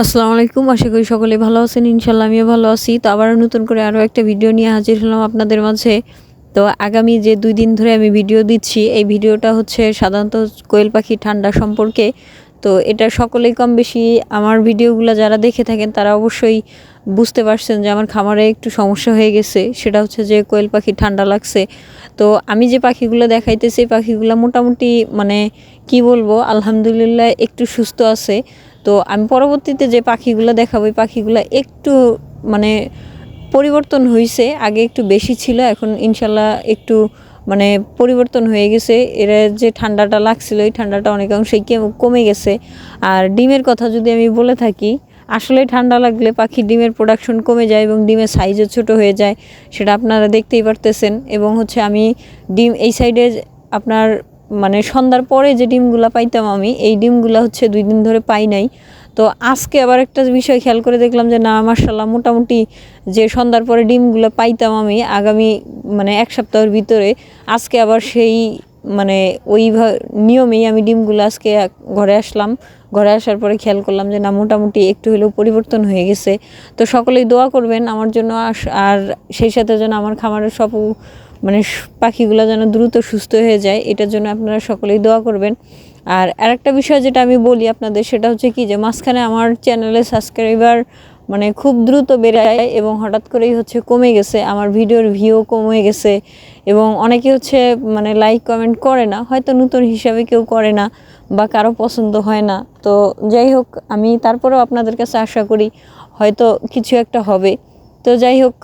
আসসালামু আলাইকুম, আশা করি সকলে ভালো আছেন ইনশাল্লাহ আমিও ভালো আছি। তো আবার নতুন করে আরও একটা ভিডিও নিয়ে হাজির হলাম আপনাদের মাঝে। তো আগামী যে দুই দিন ধরে আমি ভিডিও দিচ্ছি, এই ভিডিওটা হচ্ছে সাধারণত কোয়েল পাখি ঠান্ডা সম্পর্কে। তো এটা সকলেই কম বেশি আমার ভিডিওগুলো যারা দেখে থাকেন, তারা অবশ্যই বুঝতে পারছেন যে আমার খামারে একটু সমস্যা হয়ে গেছে। সেটা হচ্ছে যে কোয়েল পাখি ঠান্ডা লাগছে। তো আমি যে পাখিগুলো দেখাইতেছি পাখিগুলো মোটামুটি মানে কি বলব, আলহামদুলিল্লাহ একটু সুস্থ আছে। তো আমি পরবর্তীতে যে পাখিগুলো দেখাবো ওই পাখিগুলো একটু মানে পরিবর্তন হয়েছে আগে একটু বেশি ছিল, এখন ইনশাল্লাহ একটু মানে পরিবর্তন হয়ে গেছে। এরা যে ঠান্ডাটা লাগছিল, এই ঠান্ডাটা অনেকাংশেই কমে গেছে। আর ডিমের কথা যদি আমি বলে থাকি, আসলে ঠান্ডা লাগলে পাখির ডিমের প্রোডাকশন কমে যায় এবং ডিমের সাইজও ছোট হয়ে যায়, সেটা আপনারা দেখতেই পারতেছেন। এবং হচ্ছে আমি ডিম, এই সাইডে আপনার মানে সন্ধ্যার পরে যে ডিমগুলো পাইতাম আমি, এই ডিমগুলো হচ্ছে দুই দিন ধরে পাই নাই। তো আজকে আবার একটা বিষয় খেয়াল করে দেখলাম যে, না মার্শাল্লাহ মোটামুটি যে সন্ধ্যার পরে ডিমগুলো পাইতাম আমি, আগামী মানে এক সপ্তাহের ভিতরে, আজকে আবার সেই মানে ওই নিয়মেই আমি ডিমগুলো আজকে ঘরে আসলাম। ঘরে আসার পরে খেয়াল করলাম যে, না, মোটামুটি একটু হলেও পরিবর্তন হয়ে গেছে। তো সকলেই দোয়া করবেন আমার জন্য আর সেই সাথে যেন আমার খামারের সব মানে পাখিগুলো যেন দ্রুত সুস্থ হয়ে যায়, এটার জন্য আপনারা সকলেই দোয়া করবেন। আর আরেকটা বিষয় যেটা আমি বলি আপনাদের, সেটা হচ্ছে কি যে মাঝখানে আমার চ্যানেলে সাবস্ক্রাইবার মানে খুব দ্রুত বেড়ে যায় এবং হঠাৎ করেই হচ্ছে কমে গেছে, আমার ভিডিওর ভিউ কমে গেছে এবং অনেকে হচ্ছে মানে লাইক কমেন্ট করে না, হয়তো নতুন হিসাবে কেউ করে না বা কারও পছন্দ হয় না। তো যাই হোক, আমি তারপরেও আপনাদের কাছে আশা করি হয়তো কিছু একটা হবে। তো যাই হোক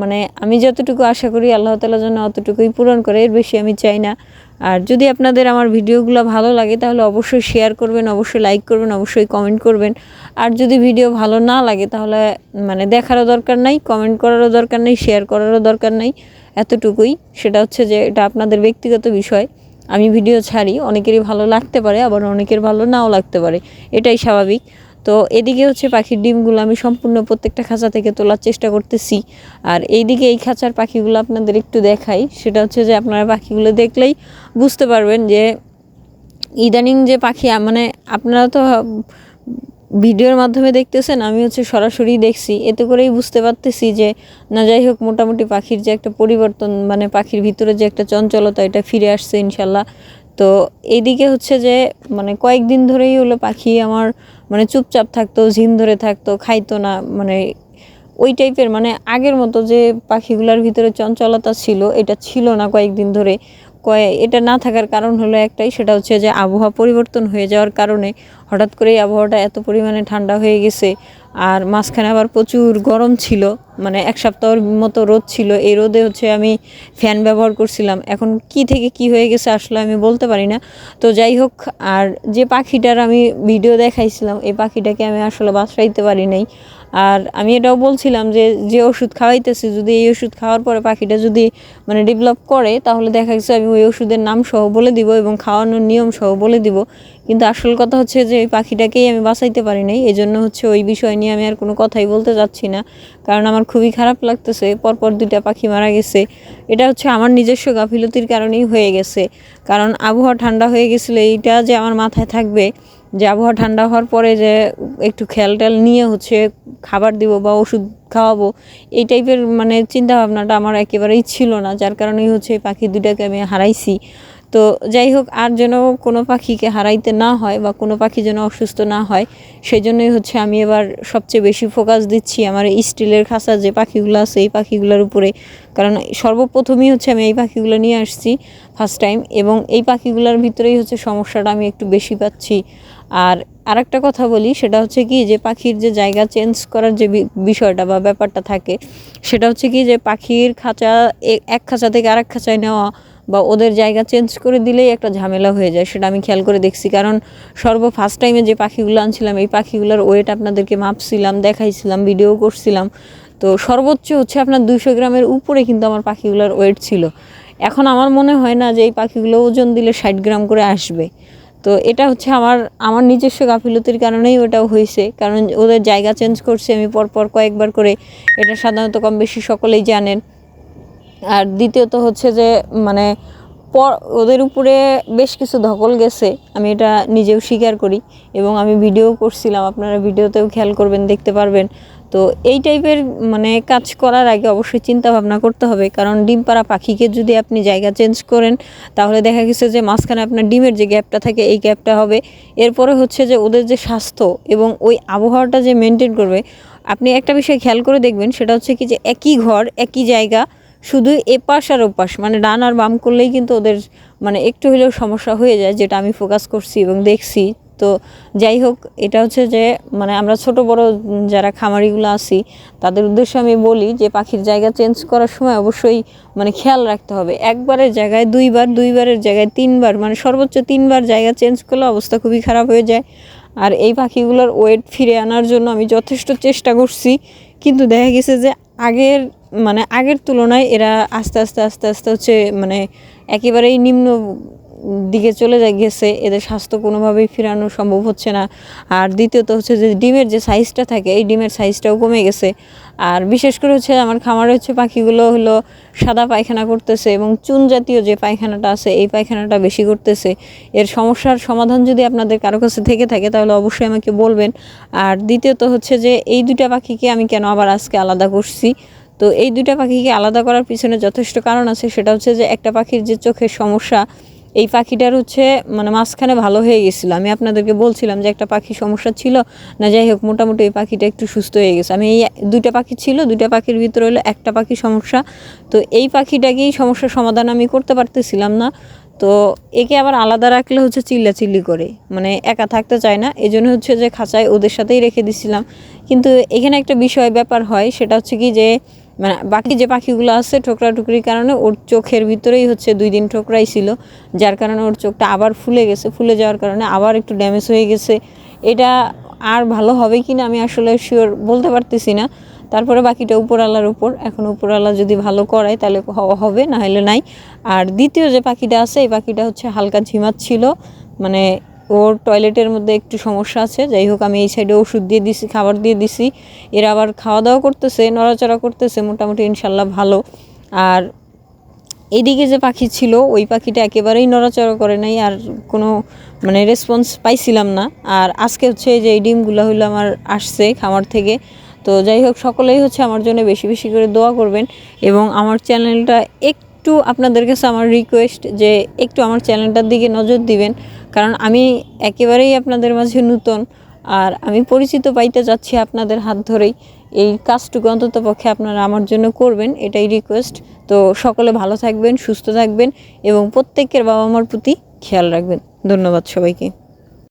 মানে আমি যতটুকু আশা করি আল্লাহ তালা যেন অতটুকুই পূরণ করে, এর বেশি আমি চাই না। আর যদি আপনাদের আমার ভিডিওগুলো ভালো লাগে, তাহলে অবশ্যই শেয়ার করবেন, অবশ্যই লাইক করবেন, অবশ্যই কমেন্ট করবেন। আর যদি ভিডিও ভালো না লাগে, তাহলে মানে দেখারও দরকার নাই কমেন্ট করারও দরকার নেই শেয়ার করারও দরকার নেই, এতটুকুই। সেটা হচ্ছে যে, এটা আপনাদের ব্যক্তিগত বিষয়। আমি ভিডিও ছাড়ি, অনেকেরই ভালো লাগতে পারে, আবার অনেকের ভালো নাও লাগতে পারে। এটাই স্বাভাবিক। তো এদিকে হচ্ছে পাখির ডিমগুলো আমি সম্পূর্ণ প্রত্যেকটা খাঁচা থেকে তোলার চেষ্টা করতেছি। আর এইদিকে এই খাঁচার পাখিগুলো আপনাদের একটু দেখাই। সেটা হচ্ছে যে আপনারা পাখিগুলো দেখলেই বুঝতে পারবেন যে ইদানিং যে পাখি মানে আপনারা তো ভিডিওর মাধ্যমে দেখতেছেন, আমি হচ্ছে সরাসরি দেখছি। এতে করেই বুঝতে পারতেছি যে না, যাই হোক, মোটামুটি পাখির যে একটা পরিবর্তন মানে পাখির ভিতরে যে একটা চঞ্চলতা, এটা ফিরে আসছে ইনশাল্লাহ। তো এইদিকে হচ্ছে যে মানে কয়েকদিন ধরেই হলো পাখি আমার মানে চুপচাপ থাকতো ঝিম ধরে থাকতো, খাইতো না মানে ওই টাইপের মানে আগের মতো যে পাখিগুলোর ভিতরে চঞ্চলতা ছিল, এটা ছিল না কয়েকদিন ধরে। কয়ে, এটা না থাকার কারণ হলো একটাই, সেটা হচ্ছে যে আবহাওয়া পরিবর্তন হয়ে যাওয়ার কারণে হঠাৎ করেই আবহাওয়াটা এত পরিমাণে ঠান্ডা হয়ে গেছে। আর মাঝখানে আবার প্রচুর গরম ছিল মানে এক সপ্তাহের মতো রোদ ছিল। এই রোদে হচ্ছে আমি ফ্যান ব্যবহার করছিলাম। এখন কি থেকে কি হয়ে গেছে আসলে আমি বলতে পারি না। তো যাই হোক, আর যে পাখিটার আমি ভিডিও দেখাইছিলাম, এই পাখিটাকে আমি আসলে বাঁচাইতে পারি নাই। আর আমি এটাও বলছিলাম যে যে ওষুধ খাওয়াইতেছি, যদি এই ওষুধ খাওয়ার পরে পাখিটা যদি মানে ডেভেলপ করে, তাহলে দেখা গেছে আমি ওই ওষুধের নাম সহ বলে দিব এবং খাওয়ানোর নিয়ম সহ বলে দিব। কিন্তু আসল কথা হচ্ছে যে এই পাখিটাকেই আমি বাঁচাইতে পারি নাই এই জন্য হচ্ছে ওই বিষয় নিয়ে আমি আর কোনো কথাই বলতে চাচ্ছি না। কারণ আমার খুবই খারাপ লাগতেছে, পরপর দুইটা পাখি মারা গেছে। এটা হচ্ছে আমার নিজস্ব গাফিলতির কারণেই হয়ে গেছে। কারণ আবহাওয়া ঠান্ডা হয়ে গেছিল, এইটা যে আমার মাথায় থাকবে যে আবহাওয়া ঠান্ডা হওয়ার পরে যে একটু খেয়াল টেয়াল নিয়ে হচ্ছে খাবার দিব বা ওষুধ খাওয়াবো, এই টাইপের মানে চিন্তা ভাবনাটা আমার একেবারেই ছিল না, যার কারণেই হচ্ছে পাখি দুটাকে আমি হারাইছি। তো যাই হোক, আর যেন কোনো পাখিকে হারাইতে না হয় বা কোনো পাখি যেন অসুস্থ না হয় সেই জন্যই হচ্ছে আমি এবার সবচেয়ে বেশি ফোকাস দিচ্ছি আমার স্টিলের খাঁচা, যে পাখিগুলো আছে এই পাখিগুলোর উপরে। কারণ সর্বপ্রথমই হচ্ছে আমি এই পাখিগুলো নিয়ে আসছি ফার্স্ট টাইম এবং এই পাখিগুলোর ভিতরেই হচ্ছে সমস্যাটা আমি একটু বেশি পাচ্ছি। আর আরেকটা কথা বলি, সেটা হচ্ছে কি যে পাখির যে জায়গা চেঞ্জ করার যে বিষয়টা বা ব্যাপারটা থাকে, সেটা হচ্ছে কি যে পাখির খাঁচা এক খাঁচা থেকে আরেক খাঁচায় নেওয়া বা ওদের জায়গা চেঞ্জ করে দিলেই একটা ঝামেলা হয়ে যায়, সেটা আমি খেয়াল করে দেখছি। কারণ সর্ব ফার্স্ট টাইমে যে পাখিগুলো আনছিলাম, এই পাখিগুলোর ওয়েট আপনাদেরকে মাপছিলাম, দেখাইছিলাম ভিডিও করছিলাম। তো সর্বোচ্চ হচ্ছে আপনার দুইশো গ্রামের উপরে কিন্তু আমার পাখিগুলোর ওয়েট ছিল। এখন আমার মনে হয় না যে এই পাখিগুলো ওজন দিলে ষাট গ্রাম করে আসবে। তো এটা হচ্ছে আমার আমার নিজস্ব গাফিলতির কারণেই ওটাও হয়েছে। কারণ ওদের জায়গা চেঞ্জ করছে আমি পরপর কয়েকবার করে। এটা সাধারণত কম বেশি সকলেই জানেন। আর দ্বিতীয়ত হচ্ছে যে মানে ওদের উপরে বেশ কিছু ধকল গেছে, আমি এটা নিজেও স্বীকার করি। এবং আমি ভিডিও করছিলাম, আপনারা ভিডিওতেও খেয়াল করবেন, দেখতে পারবেন। তো এই টাইপের মানে কাজ করার আগে অবশ্যই চিন্তা ভাবনা করতে হবে। কারণ ডিম পাড়া পাখিকে যদি আপনি জায়গা চেঞ্জ করেন, তাহলে দেখা গেছে যে, মাঝখানে আপনার ডিমের যে গ্যাপটা থাকে, এই গ্যাপটা হবে। এরপরে হচ্ছে যে, ওদের যে স্বাস্থ্য এবং ওই আবহাওয়াটা যে মেনটেন করবে, আপনি একটা বিষয় খেয়াল করে দেখবেন, সেটা হচ্ছে কি যে, একই ঘর, একই জায়গা শুধু এপাশ আর ওপাশ মানে ডান আর বাম করলেই কিন্তু ওদের মানে একটু হলেও সমস্যা হয়ে যায়, যেটা আমি ফোকাস করছি এবং দেখছি। তো যাই হোক, এটা হচ্ছে যে মানে আমরা ছোট বড় যারা খামারিগুলো আছি, তাদের উদ্দেশ্যে আমি বলি যে, পাখির জায়গা চেঞ্জ করার সময় অবশ্যই মানে খেয়াল রাখতে হবে। একবারের জায়গায় দুইবার, দুইবারের জায়গায় তিনবার মানে সর্বোচ্চ তিনবার জায়গা চেঞ্জ করলে অবস্থা খুবই খারাপ হয়ে যায়। আর এই পাখিগুলোর ওয়েট ফিরে আনার জন্য আমি যথেষ্ট চেষ্টা করছি, কিন্তু দেখা গেছে যে আগের মানে আগের তুলনায় এরা আস্তে আস্তে আস্তে আস্তে হচ্ছে মানে একেবারেই নিম্ন দিকে চলে যায়, গেছে, এদের স্বাস্থ্য কোনোভাবেই ফেরানো সম্ভব হচ্ছে না। আর দ্বিতীয়ত হচ্ছে যে ডিমের যে সাইজটা থাকে, এই ডিমের সাইজটাও কমে গেছে। আর বিশেষ করে হচ্ছে আমার খামারে হচ্ছে পাখিগুলো হলো সাদা পায়খানা করতেছে এবং চুন জাতীয় যে পায়খানাটা আছে, এই পায়খানাটা বেশি করতেছে। এর সমস্যার সমাধান যদি আপনাদের কারও কাছে থেকে থাকে, তাহলে অবশ্যই আমাকে বলবেন। আর দ্বিতীয়ত হচ্ছে যে এই দুটা পাখিকে আমি কেন আবার আজকে আলাদা করছি? তো এই দুইটা পাখিকে আলাদা করার পিছনে যথেষ্ট কারণ আছে। সেটা হচ্ছে যে একটা পাখির যে চোখের সমস্যা এই পাখিটার হচ্ছে মানে মাঝখানে ভালো হয়ে গেছিল। আমি আপনাদেরকে বলছিলাম যে একটা পাখির সমস্যা ছিল, না যাই হোক, মোটামুটি এই পাখিটা একটু সুস্থ হয়ে গেছে। আমি এই দুইটা পাখি ছিল, দুইটা পাখির ভিতরে হলো একটা পাখি সমস্যা। তো এই পাখিটাকেই সমস্যার সমাধান আমি করতে পারতেছিলাম না। তো একে আবার আলাদা রাখলে হচ্ছে চিল্লাচিল্লি করে। মানে একা থাকতে চায় না। এই জন্য হচ্ছে যে খাঁচায় ওদের সাথেই রেখে দিছিলাম। কিন্তু এখানে একটা বিষয়, ব্যাপার হয়, সেটা হচ্ছে কি যে মানে বাকি যে পাখিগুলো আছে ঠোকরা টুকরির কারণে ওর চোখের ভিতরেই হচ্ছে দুই দিন ঠোকরাই ছিল, যার কারণে ওর চোখটা আবার ফুলে গেছে, ফুলে যাওয়ার কারণে আবার একটু ড্যামেজ হয়ে গেছে। এটা আর ভালো হবে কি না আমি আসলে শিওর বলতে পারতেছি না। তারপরে বাকিটা উপরওয়ালার উপর, এখন উপরওয়ালা যদি ভালো করায় তাহলে হবে, না হলে নাই। আর দ্বিতীয় যে পাখিটা আছে, এই পাখিটা হচ্ছে হালকা ঝিমাচ্ছিল মানে ওর টয়লেটের মধ্যে একটু সমস্যা আছে, যাই হোক আমি এই সাইডে ওষুধ দিয়ে দিছি, খাবার দিয়ে দিছি। এরা আবার খাওয়া দাওয়া করতেছে, নড়াচড়া করতেছে, মোটামুটি ইনশাল্লাহ ভালো। আর এদিকে যে পাখি ছিল, ওই পাখিটা একেবারেই নড়াচড়া করে নাই আর কোনো মানে রেসপন্স পাইছিলাম না। আর আজকে হচ্ছে যে এই ডিমগুলো হইল আমার আসছে খামার থেকে। তো যাই হোক, সকলেই হচ্ছে আমার জন্য বেশি বেশি করে দোয়া করবেন এবং আমার চ্যানেলটা একটু আপনাদের কাছে আমার রিকোয়েস্ট যে একটু আমার চ্যানেলটার দিকে নজর দিবেন। কারণ আমি একেবারেই আপনাদের মাঝে নূতন আর আমি পরিচিত পাইতে যাচ্ছি আপনাদের হাত ধরেই। এই কাজটুকু অন্তত পক্ষে আপনারা আমার জন্য করবেন, এটাই রিকোয়েস্ট তো সকলে ভালো থাকবেন, সুস্থ থাকবেন এবং প্রত্যেকের বাবা মার প্রতি খেয়াল রাখবেন। ধন্যবাদ সবাইকে।